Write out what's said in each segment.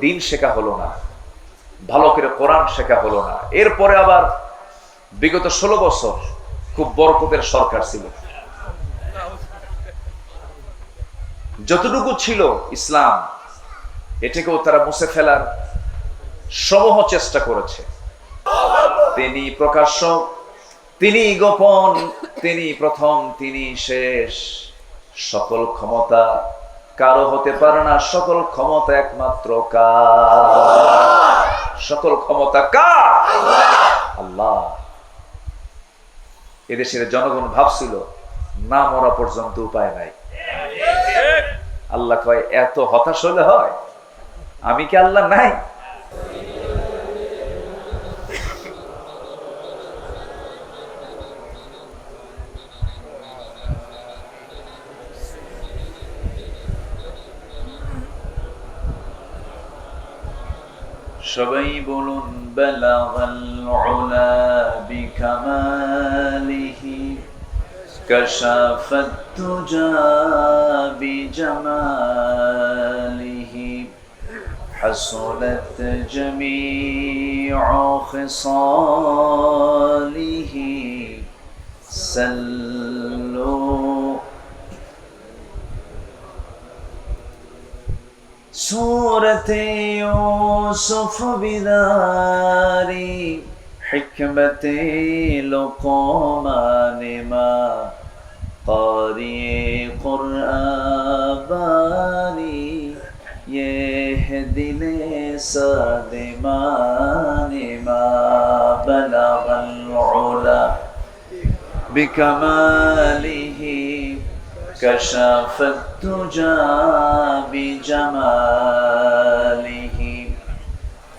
দিন শেখা হলো না, ভালো করে কোরআন শেখা হলো না। এরপরে আবার বিগত ষোলো বছর খুব বরকতের সরকার ছিল। যতটুকু ছিল ইসলাম, এটাকেও তারা মুছে ফেলার সমূহ চেষ্টা করেছে। তিনি প্রকাশ্য, তিনি গোপন, তিনি প্রথম, তিনি শেষ, সকল ক্ষমতা কারও হতে পারে না, সকল ক্ষমতা একমাত্র কার? সকল ক্ষমতা কার? আল্লাহ। এদেশের জনগণ ভাবছিল, না মরা পর্যন্ত উপায় নাই। আল্লাহ কয়, এত হতাশ হলে হয়? আমি কি আল্লাহ নাই? সবাই বলুন বেলাগাল উলা বিকামালিহি كشف الدجى بجماله حصلت جميع خصاله سلوا سورة يوسف بداري حكمة لقمان ما قارئ قرآن باني يهدي ما بلغ العلا بكماله كشف الدجى بجماله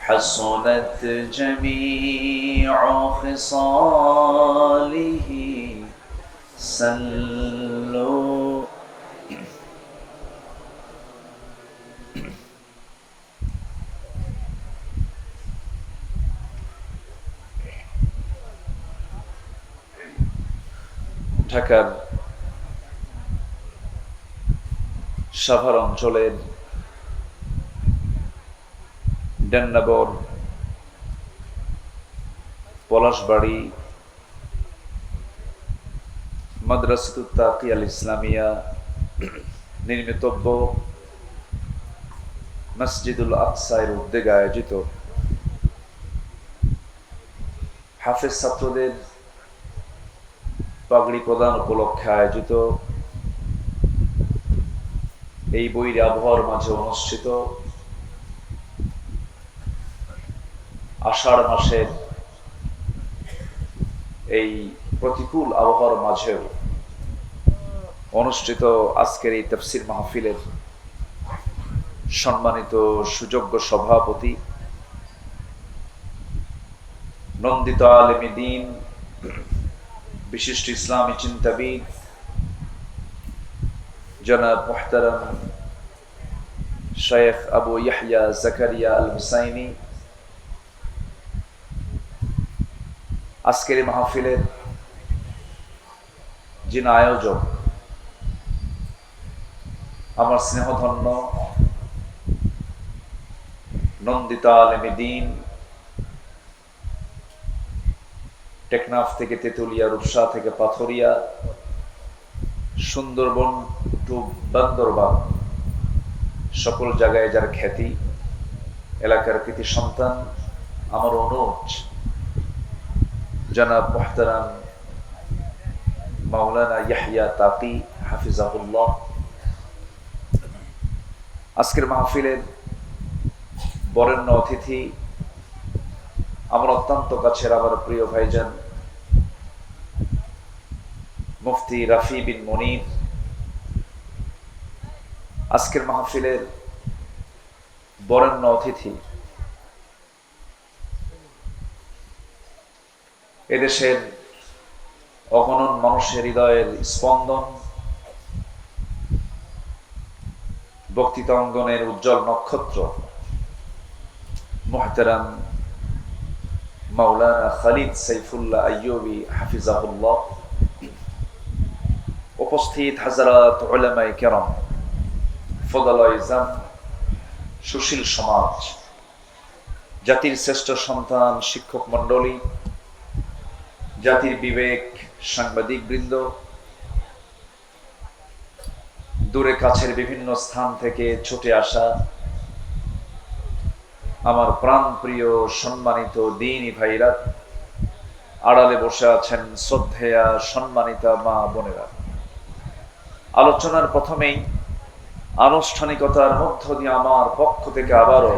حصلت جميع خصاله سلوا ঢাকার সাভার অঞ্চলের ডেন্নাবর, পলাশবাড়ি মাদ্রাসাতুত্তাকি আল ইসলামিয়া, নির্মিতব্য মসজিদুল আকসায়ের উদ্যোগে আয়োজিত। হাফেজ ছাত্রদের পাগড়ি প্রদান উপলক্ষে আয়োজিত এই বইয়ের আবহাওয়ার মাঝে অনুষ্ঠিত আষাঢ় মাসের এই প্রতিকূল আবহাওয়ার মাঝেও অনুষ্ঠিত আজকের এই তফসির মাহফিলের সম্মানিত সুযোগ্য সভাপতি নন্দিত আলমী দিন, বিশিষ্ট ইসলামী চিন্তাবিদ জনাব মোহতারাম শেখ আবু ইয়াহিয়া জাকারিয়া আল হুসাইনি আজকের মাহফিলের যিনি আয়োজক, আমার স্নেহধন্য, নন্দিতা আলমী দিন, টেকনাফ থেকে তেতুলিয়া, রূপসা থেকে পাথরিয়া সুন্দরবন টু বান্দরবান, সকল জায়গায় যার খ্যাতি, এলাকার কৃতি সন্তান, আমার অনুজ। জনাব মোহতারাম মাওলানা ইয়াহিয়া তাকি হাফিজাহুল্লাহ। আজকের মাহফিলের বরেণ্য অতিথি, আমার অত্যন্ত কাছের আমার প্রিয় ভাইজান মুফতি রাফি বিন মনির আজকের মাহফিলের বরেণ্য অতিথি। এদেশের অগণন মানুষের হৃদয়ের স্পন্দন, বক্তৃতা অঙ্গনের উজ্জ্বল নক্ষত্র, মোহতারাম মাওলানা খালিদ সাইফুল্লাহ আইয়ুবি হাফিজাহুল্লাহ উপস্থিত হাজারাত উলামায়ে কেরাম ফদল সুশীল সমাজ, জাতির শ্রেষ্ঠ সন্তান শিক্ষক মণ্ডলী, জাতির বিবেক সাংবাদিক বৃন্দ, দূরে কাছের বিভিন্ন স্থান থেকে ছুটে আসা আমার প্রাণ প্রিয় সম্মানিত দিনী ভাইরা, আড়ালে বসে আছেন শ্রদ্ধেয়া সম্মানিতা মা বোনেরা। আলোচনার প্রথমেই আনুষ্ঠানিকতার মধ্য দিয়ে আমার পক্ষ থেকে আবারও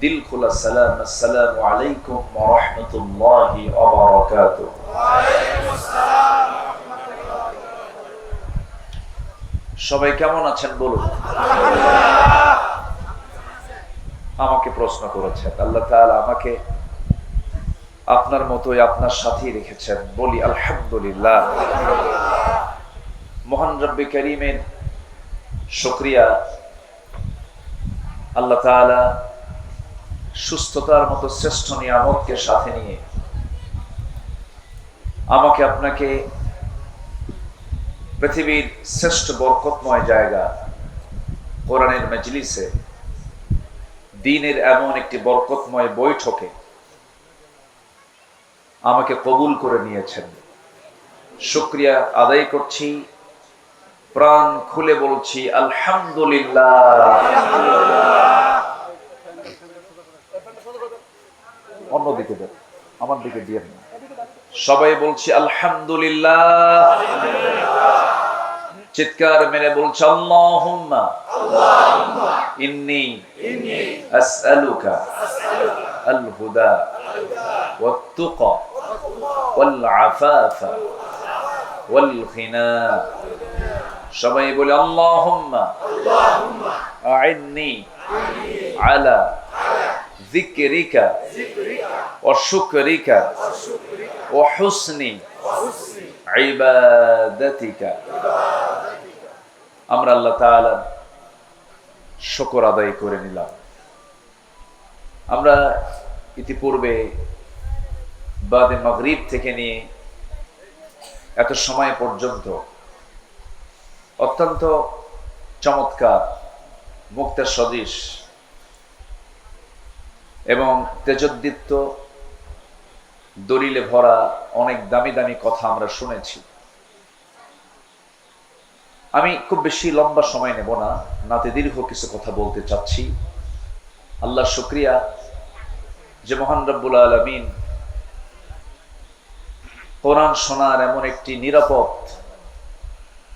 দিল খোলা সালাম আলাইকুম রাহমাতুল্লাহি ওয়া বারাকাতুহু। সবাই কেমন আছেন বলুন? আমাকে প্রশ্ন করেছেন, আল্লাহ তাআলা আমাকে আপনার মতোই আপনার সাথেই রেখেছেন। বলি, আলহামদুলিল্লাহ। মহান রব্বি করিমের শুক্রিয়া। আল্লাহ তাআলা সুস্থতার মতো শ্রেষ্ঠ নিয়ামতকে সাথে নিয়ে আমাকে আপনাকে পৃথিবীর শ্রেষ্ঠ বরকতময় জায়গা কোরআনের মেজলিসে, দিনের এমন একটি বরকতময় বৈঠকে আমাকে কবুল করে নিয়েছেন। শুক্রিয়া আদায় করছি। প্রাণ খুলে বলছি আলহামদুলিল্লাহ অন্যদিকে দেন আমার দিকে দিয়ে না সবাই বলছি আলহামদুলিল্লাহ চিৎকার মেরে বলছে আল্লাহুম্মা ইন্নি আসআলুকা আল হুদা والتقى والعفاف والغنى সবাই বলে আলা আমরা আল্লাহ শকর আদায় করে নিলাম। আমরা ইতিপূর্বে বাদে মাগরিব থেকে নিয়ে এত সময় পর্যন্ত অত্যন্ত চমৎকার মুক্তার সদৃশ এবং তেজোদ্দীপ্ত দলিলে ভরা অনেক দামি দামি কথা আমরা শুনেছি। আমি খুব বেশি লম্বা সময় নেব না, নাতে দীর্ঘ কিছু কথা বলতে চাচ্ছি। আল্লাহ শুক্রিয়া যে মহান রব্বুল আলমিন কোরআন শোনার এমন একটি নিরাপদ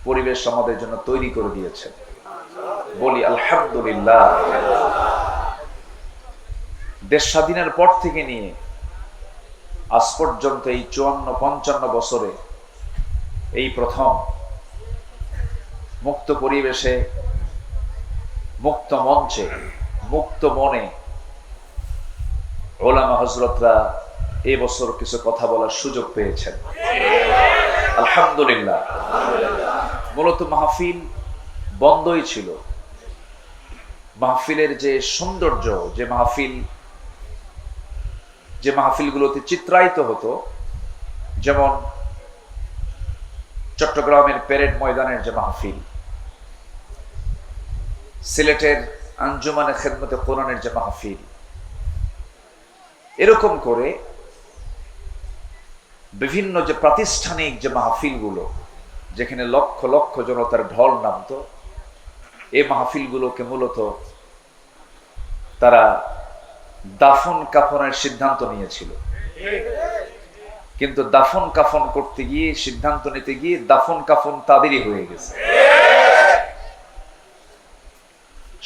পরিবেশ আমাদের জন্য তৈরি করে দিয়েছে। বলি, আলহামদুলিল্লাহ। দেশ স্বাধীনের পর থেকে নিয়ে আজ পর্যন্ত এই চুয়ান্ন, পঞ্চান্ন বছরে এই প্রথম মুক্ত পরিবেশে, মুক্ত মঞ্চে, মুক্ত মনে ওলামা হজরতরা এ বছর কিছু কথা বলার সুযোগ পেয়েছেন। আলহামদুলিল্লাহ। মূলত মাহফিল বন্ধই ছিল। মাহফিলের যে সৌন্দর্য, যে মাহফিল, যে মাহফিলগুলোতে চিত্রায়িত হতো, যেমন চট্টগ্রামের প্যারেড ময়দানের যে মাহফিল, সিলেটের আঞ্জুমানে খেদমতে কোরআনের যে মাহফিল, এরকম করে বিভিন্ন যে প্রাতিষ্ঠানিক যে মাহফিলগুলো যেখানে লক্ষ লক্ষ জনতার ঢল নামত এই মাহফিলগুলোকে মূলত তারা দাফন কাফনের সিদ্ধান্ত নিয়েছিল। কিন্তু দাফন কাফন করতে গিয়ে, সিদ্ধান্ত নিতে গিয়ে দাফন কাফন তাদেরই হয়ে গেছে।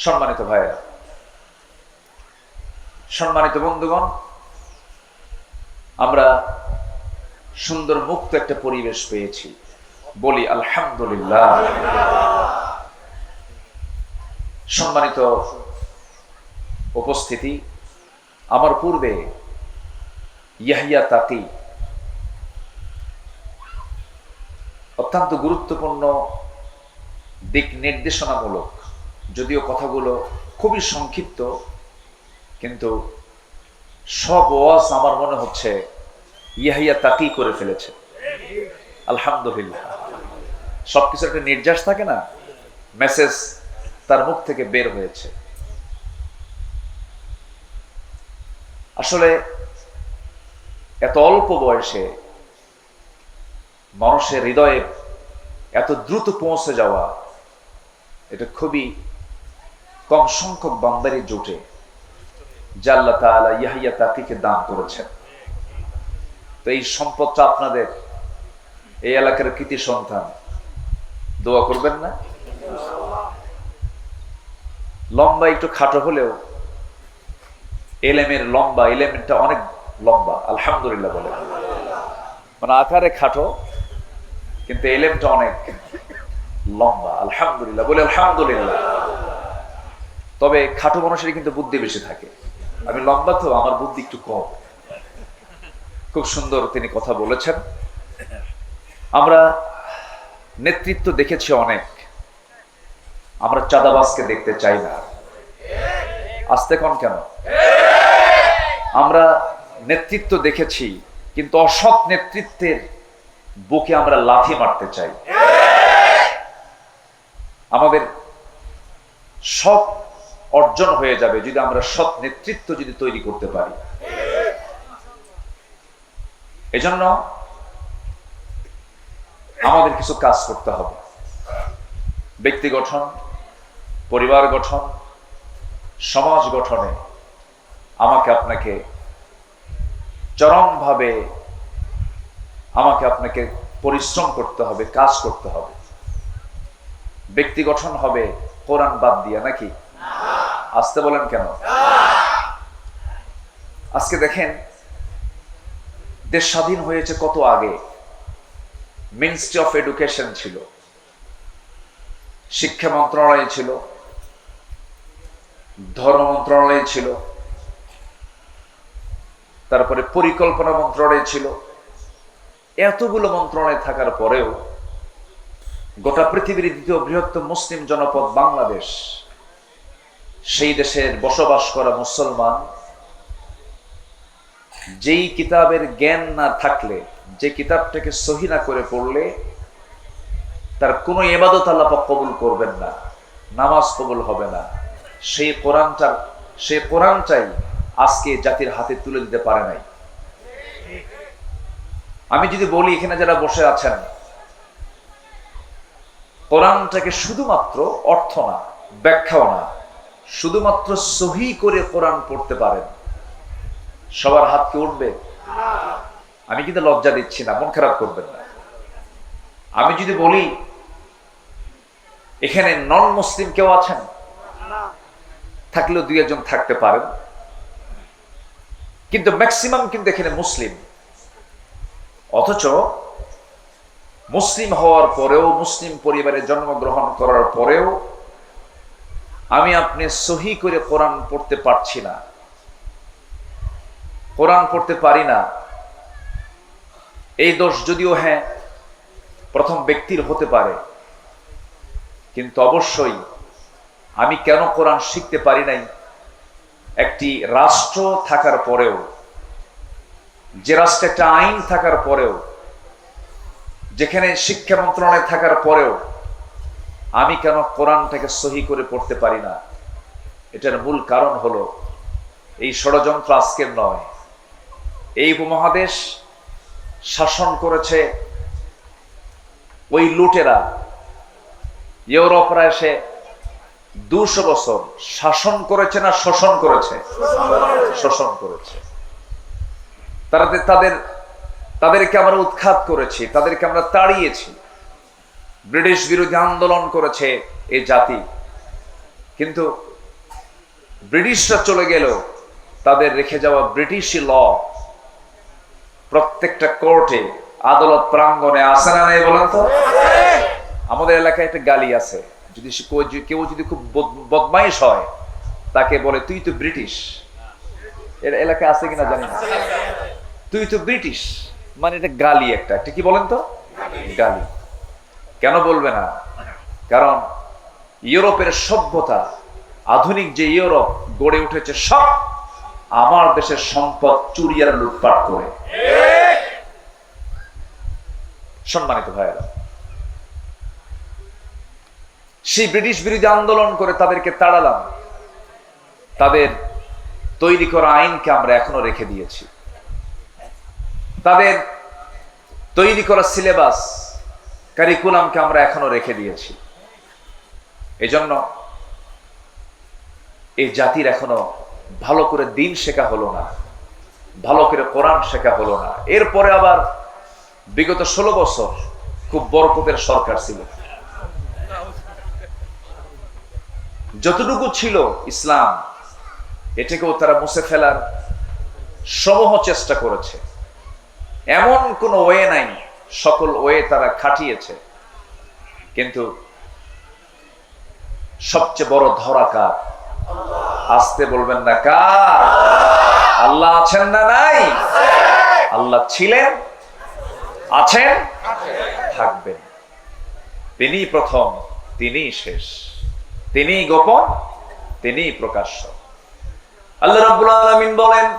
সম্মানিত ভাইয়েরা, সম্মানিত বন্ধুগণ, আমরা সুন্দর মুক্ত একটা পরিবেশ পেয়েছি। বলি, আলহামদুলিল্লাহ। সম্মানিত উপস্থিতি, আমার পূর্বে ইয়াহিয়া তাকি অত্যন্ত গুরুত্বপূর্ণ দিক নির্দেশনামূলক, যদিও কথাগুলো খুবই সংক্ষিপ্ত, কিন্তু সব ওয়াজ আমার মনে হচ্ছে ইয়াহিয়া তাকি করে ফেলেছে। আলহামদুলিল্লাহ। সবকিছু একটা নির্যাস থাকে না? মেসেজ তার মুখ থেকে বের হয়েছে। আসলে এত অল্প বয়সে মানুষের হৃদয়ে এত দ্রুত পৌঁছে যাওয়া, এটা খুবই কম সংখ্যক বান্দারি জোটে, যা আল্লাহ তাআলা ইয়াহিয়া তাকিকে দান করেছেন। তো এই সম্পদটা আপনাদের, এই এলাকার কৃতি সন্তান দোয়া করবেন না। লম্বা একটু খাটো হলেও এলেমের লম্বা এলেমেন্টটা অনেক লম্বা, আলহামদুলিল্লাহ বলে। মানে আকারে খাটো, কিন্তু এলেমটা অনেক লম্বা, আলহামদুলিল্লাহ বলে আলহামদুলিল্লাহ। তবে খাটো মানুষের কিন্তু বুদ্ধি বেশি থাকে। আমি লম্বা তো, আমার বুদ্ধি একটু কম। খুব সুন্দর তিনি কথা বলেছেন। আমরা নেতৃত্ব দেখেছি অনেক। আমরা চাঁদাবাজকে দেখতে চাই না। আসতে কন কেন? আমরা নেতৃত্ব দেখেছি, কিন্তু অসৎ নেতৃত্বের বুকে আমরা লাথি মারতে চাই। আমাদের সব অর্জন হয়ে যাবে যদি আমরা সৎ নেতৃত্ব যদি তৈরি করতে পারি। এজন্য আমাদের কিছু কাজ করতে হবে। ব্যক্তি গঠন, পরিবার গঠন, সমাজ গঠনে আমাকে আপনাকে চরমভাবে আমাকে আপনাকে পরিশ্রম করতে হবে, কাজ করতে হবে। ব্যক্তি গঠন হবে কোরআন বাদ দিয়া নাকি? আসতে বলেন কেন? আজকে দেখেন, দেশ স্বাধীন হয়েছে কত আগে? মিনিস্ট্রি অফ এডুকেশন ছিল, শিক্ষা মন্ত্রণালয় ছিল, ধর্ম মন্ত্রণালয় ছিল, তারপরে পরিকল্পনা মন্ত্রণালয় ছিল। এতগুলো মন্ত্রণালয় থাকার পরেও গোটা পৃথিবীর দ্বিতীয় বৃহত্তম মুসলিম জনপদ বাংলাদেশ, সেই দেশের বসবাস করা মুসলমান, যেই কিতাবের জ্ঞান না থাকলে যে কিতাবটাকে সহিনা করে পড়লে তার কোনো এবাদত আল্লাহ কবুল করবেন না, নামাজ কবুল হবে না। সেই কোরআনটার, সেই কোরআনটাই আজকে জাতির হাতে তুলে দিতে পারে নাই। আমি যদি বলি, এখানে যারা বসে আছেন, কোরআনটাকে শুধুমাত্র অর্থ না, ব্যাখ্যাও না, শুধুমাত্র সহি করে কোরআন পড়তে পারেন, সবার হাত হাতকে উঠবে? আমি কিন্তু লজ্জা দিচ্ছি না, মন খারাপ করবেন না। আমি যদি বলি, এখানে নন মুসলিম কেউ আছেন? থাকলেও দুই একজন থাকতে পারেন। কিন্তু ম্যাক্সিমাম কিন্তু এখানে মুসলিম অথচ মুসলিম হওয়ার পরেও মুসলিম পরিবারে জন্মগ্রহণ করার পরেও আমি আপনি সহি করে কোরআন পড়তে পারছি না। কোরআন পড়তে পারি না। এই দোষ যদিও হ্যাঁ প্রথম ব্যক্তির হতে পারে। কিন্তু অবশ্যই আমি কেন কোরআন শিখতে পারি নাই? একটি রাষ্ট্র থাকার পরেও, যে রাষ্ট্রে একটা আইন থাকার পরেও, যেখানে শিক্ষা মন্ত্রণালয় থাকার পরেও, আমি কেন কোরআনটাকে সহি করে পড়তে পারি না? এটার মূল কারণ হলো, এই ষড়যন্ত্র আজকের নয়। এই উপমহাদেশ শাসন করেছে ওই লুটেরা। ইউরোপরা এসে দুশো বছর শাসন করেছে না শোষণ করেছে? শোষণ করেছে। তারা তাদের, তাদেরকে আমরা উৎখাত করেছি, তাদেরকে আমরা তাড়িয়েছি। ব্রিটিশ বিরোধী আন্দোলন করেছে এই জাতি। কিন্তু ব্রিটিশরা চলে গেল তাদের রেখে যাওয়া ব্রিটিশ ল প্রত্যেকটা কোর্টে আদালত প্রাঙ্গনে আসে না নেই বলেন তো? আমাদের এলাকায় একটা গালি আছে। যদি কেউ- যদি খুব বদ- বদমাইশ হয়, তাকে বলে, তুই তো ব্রিটিশ। এর এলাকায় আছে কিনা জানি না। তুই তো ব্রিটিশ। মানে এটা গালি একটা। একটা কি বলেন তো? গালি। কেন বলবে না? কারণ ইউরোপের সভ্যতা, আধুনিক যে ইউরোপ গড়ে উঠেছে সব, আমার দেশের সম্পদ চুরিয়ার লুটপাট করে। সম্মানিত ভাইয়েরা। সেই ব্রিটিশ বিরোধী আন্দোলন করে তাদেরকে তাড়ালাম। তাদের তৈরি করা আইনকে আমরা এখনও রেখে দিয়েছি। তাদের তৈরি করা সিলেবাস, কারিকুলামকে আমরা এখনও রেখে দিয়েছি। এজন্য এই জাতির এখনও ভালো করে দিন শেখা হলো না, ভালো করে কোরআন শেখা হলো না। এরপরে আবার বিগত ষোলো বছর খুব বরকতের সরকার ছিল। যতটুকু ছিল ইসলাম, এটাকেও তারা মুছে ফেলার সমূহ চেষ্টা করেছে। এমন কোনো ওয়ে নাই, সকল ওয়ে তারা খাটিয়েছে। কিন্তু সবচেয়ে বড় ধরা কার? আসতে বলবেন না কার? আল্লাহ আছেন না নাই? আল্লাহ ছিলেন আছেন? থাকবেন। তিনি প্রথম তিনি শেষ। তিনি গোপন তিনি প্রকাশ্য। আল্লাহ রাব্বুল আলামিন বলেন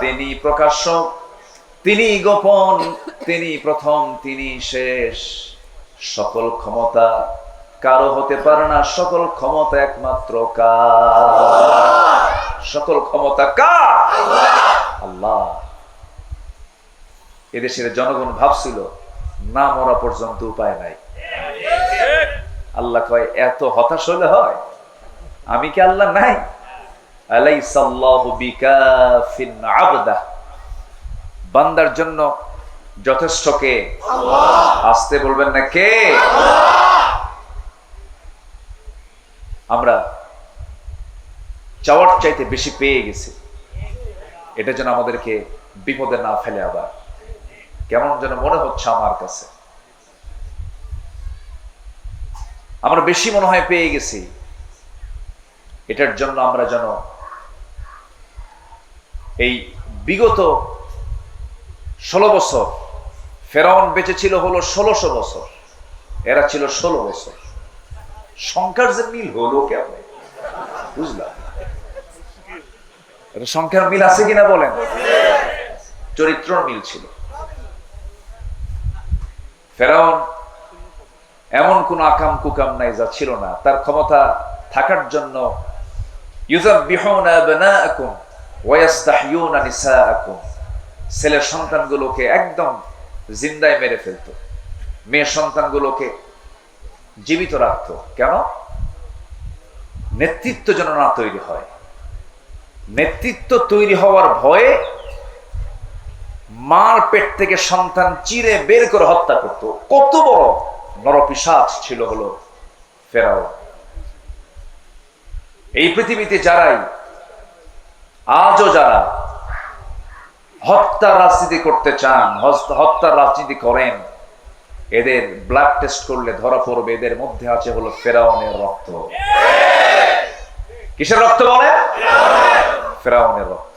তিনি প্রকাশক তিনি গোপন, তিনি প্রথম, তিনি শেষ। সকল ক্ষমতা কারও হতে পারে না, সকল ক্ষমতা একমাত্র সকল ক্ষমতা আল্লাহ। এদেশের জনগণ ভাবছিল, না মরা পর্যন্ত উপায় নাই। আল্লাহ কয়, এত হতাশ হলে হয়? আমি কি আল্লাহ নাই? আলাইসাল্লাহু বিকাফিন আবদাহ। বান্দার জন্য যথেষ্ট কে আসতে বলবেন না কে? আমরা চাওয়ার চাইতে বেশি পেয়ে গেছি। এটা যেন আমাদেরকে বিপদে না ফেলে আবার। কেমন যেন মনে হচ্ছে আমার কাছে। আমরা বেশি মনে হয় পেয়ে গেছি। এটার জন্য আমরা যেন এই বিগত ষোলো বছর। ফেরাউন বেঁচে ছিল হলো ষোলোশো বছর। এরা ছিল ষোলো বছর। সংখ্যার যে মিল হলো কেমন? বুঝলাম সংখ্যার মিল আছে কিনা বলেন? চরিত্র মিল ছিল। ফেরাউন এমন কোন আকাম কুকাম নাই, যা ছিল না। তার ক্ষমতা থাকার জন্য ইউযাব্বিহুনা আবনাআকুম ওয়া ইস্তাহইউনা নিসাআকুম। ছেলের সন্তানগুলোকে একদম জিন্দায় মেরে ফেলতো। মেয়ে সন্তানগুলোকে জীবিত রাখতো। কেন? নেতৃত্ব যেন না তৈরি হয়। নেতৃত্ব তৈরি হওয়ার ভয়ে মার পেট থেকে সন্তান চিরে বের করে হত্যা করত। কত বড় নরপিসাচ ছিল হলো ফেরাও এই পৃথিবীতে যারাই, আজও যারা হত্যা রাজনীতি করতে চান হত্যার রাজনীতি করেন, এদের ব্লাড টেস্ট করলে ধরা পড়বে, এদের মধ্যে আছে হলো ফেরাউনের রক্ত। কিসের রক্ত বলে ফেরাউনের রক্ত।